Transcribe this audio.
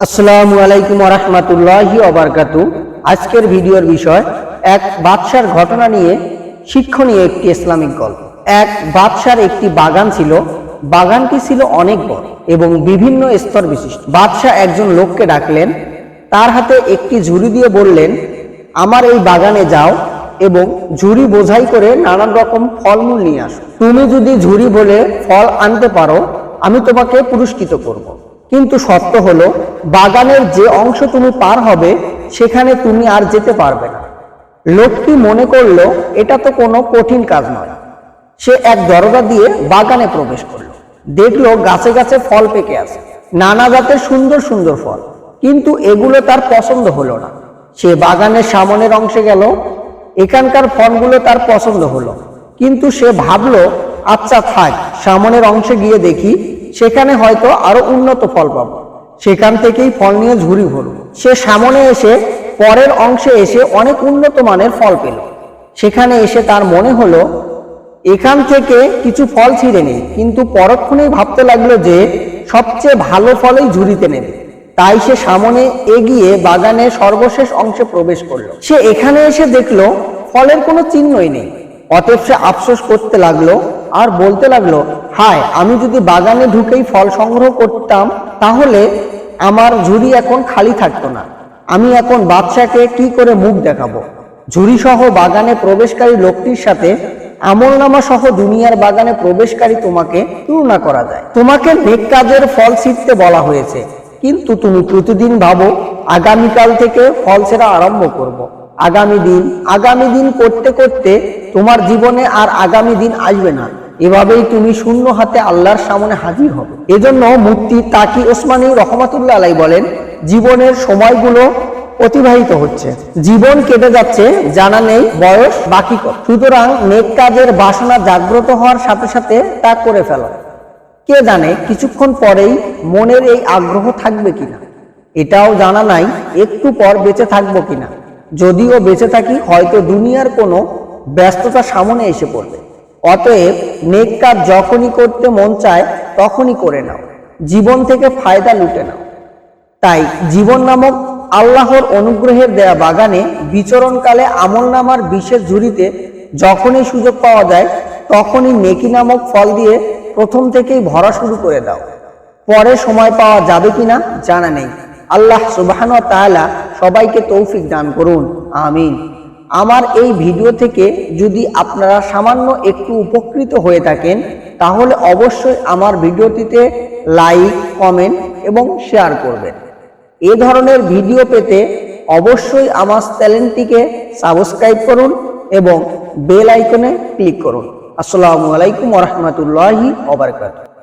আসসালামু আলাইকুম রহমতুল্লাহি অবরকাতু আজকের ভিডিওর বিষয়, এক বাদশার ঘটনা নিয়ে, শিক্ষণীয় একটি ইসলামিক গল্প। এক বাদশার একটি বাগান ছিল, বাগানটি ছিল অনেক বড় এবং বিভিন্ন স্তর বিশিষ্ট। বাদশাহ একজন লোককে ডাকলেন, তার হাতে একটি ঝুড়ি দিয়ে বললেন, আমার এই বাগানে যাও এবং ঝুড়ি বোঝাই করে নানান রকম ফলমূল নিয়ে আসো। তুমি যদি ঝুড়ি বলে ফল আনতে পারো, আমি তোমাকে পুরস্কৃত করব। কিন্তু সত্য হলো, বাগানের যে অংশ তুমি পার হবে, সেখানে তুমি আর যেতে পারবে না। লোকটি মনে করল, এটা তো কোনো কঠিন কাজ নয়। সে এক দরজা দিয়ে বাগানে প্রবেশ করল। দেখল গাছে গাছে ফল পেকে আছে। নানা জাতের সুন্দর সুন্দর ফল। কিন্তু এগুলো তার পছন্দ হলো না। সে বাগানের সামনের অংশে গেল। এখানকার ফলগুলো তার পছন্দ হলো। কিন্তু সে ভাবলো আচ্ছা থাক, সামনের অংশে গিয়ে দেখি সেখানে হয়তো আরও উন্নত ফল পাবো। সেখান থেকেই ফল নিয়ে ঝুড়ি ভরল সে সামনে এসে, পরের অংশে এসে অনেক উন্নত মানের ফল পেল। সেখানে এসে তার মনে হলো, এখান থেকে কিছু ফল ছিঁড়ে নেই, কিন্তু পরক্ষণেই ভাবতে লাগল যে, সবচেয়ে ভালো ফলই ঝুড়িতে নেবে। তাই সে সামনে এগিয়ে বাগানের সর্বশেষ অংশে প্রবেশ করল। সে এখানে এসে দেখল, ফলের কোনো চিহ্নই নেই। অতএব সে আফসোস করতে লাগল আর বলতে লাগল, হায়, আমি যদি বাগানে ঢুকেই ফল সংগ্রহ করতাম, তাহলে আমার ঝুড়ি এখন খালি থাকতো না। আমি এখন বাদশাকে কি করে মুখ দেখাবো? ঝুড়ি সহ বাগানে প্রবেশকারী লোকটির সাথে আমলনামা সহ দুনিয়ার বাগানে প্রবেশকারী তোমাকে তুলনা করা যায়। তোমাকে নেক কাজের ফল ছিঁড়তে বলা হয়েছে। কিন্তু তুমি প্রতিদিন ভাবো, আগামীকাল থেকে ফল ছেড়া আরম্ভ করব। আগামী দিন আগামী দিন করতে করতে তোমার জীবনে আর আগামী দিন আসবে না। এভাবেই তুমি শূন্য হাতে আল্লাহর সামনে হাজির হবে। এজন্য মুক্তি তাকি ওসমানী রহমাতুল্লাহ আলাই বলেন, জীবনের সময়গুলো অতিবাহিত হচ্ছে। জীবন কেটে যাচ্ছে, জানা নেই বয়স, বাকি কত সুতরাং নেক কাজের বাসনা জাগ্রত হওয়ার সাথে সাথে তা করে ফেলো। কে জানে কিছুক্ষণ পরেই মনের এই আগ্রহ থাকবে কিনা? এটাও জানা নাই, একটু পর বেঁচে থাকব কিনা? যদিও বেঁচে থাকি, হয়তো দুনিয়ার কোনো ব্যস্ততা সামনে এসে পড়বে। অতএব নেক কাজ যখনই করতে মন চায়, তখনই করে নাও। জীবন থেকে ফায়দা লুটে নাও। তাই জীবন নামক আল্লাহর অনুগ্রহের দেয়া বাগানে বিচরণকালে আমল নামার বিশেষ ঝুড়িতে যখনই সুযোগ পাওয়া যায়, তখনই নেকি নামক ফল দিয়ে প্রথম থেকেই ভরা শুরু করে দাও। পরে সময় পাওয়া যাবে কিনা জানা নেই। আল্লাহ সুবাহান তাআলা সবাইকে তৌফিক দান করুন। আমিন। আমার এই ভিডিও থেকে যদি আপনারা সামান্য একটু উপকৃত হয়ে থাকেন, তাহলে অবশ্যই আমার ভিডিওটিতে লাইক, কমেন্ট এবং শেয়ার করবেন। এ ধরনের ভিডিও পেতে অবশ্যই আমার চ্যানেলটিকে সাবস্ক্রাইব করুন এবং বেল আইকনে ক্লিক করুন। আসসালামু আলাইকুম রহমতুল্লাহি ওবরকাতুহ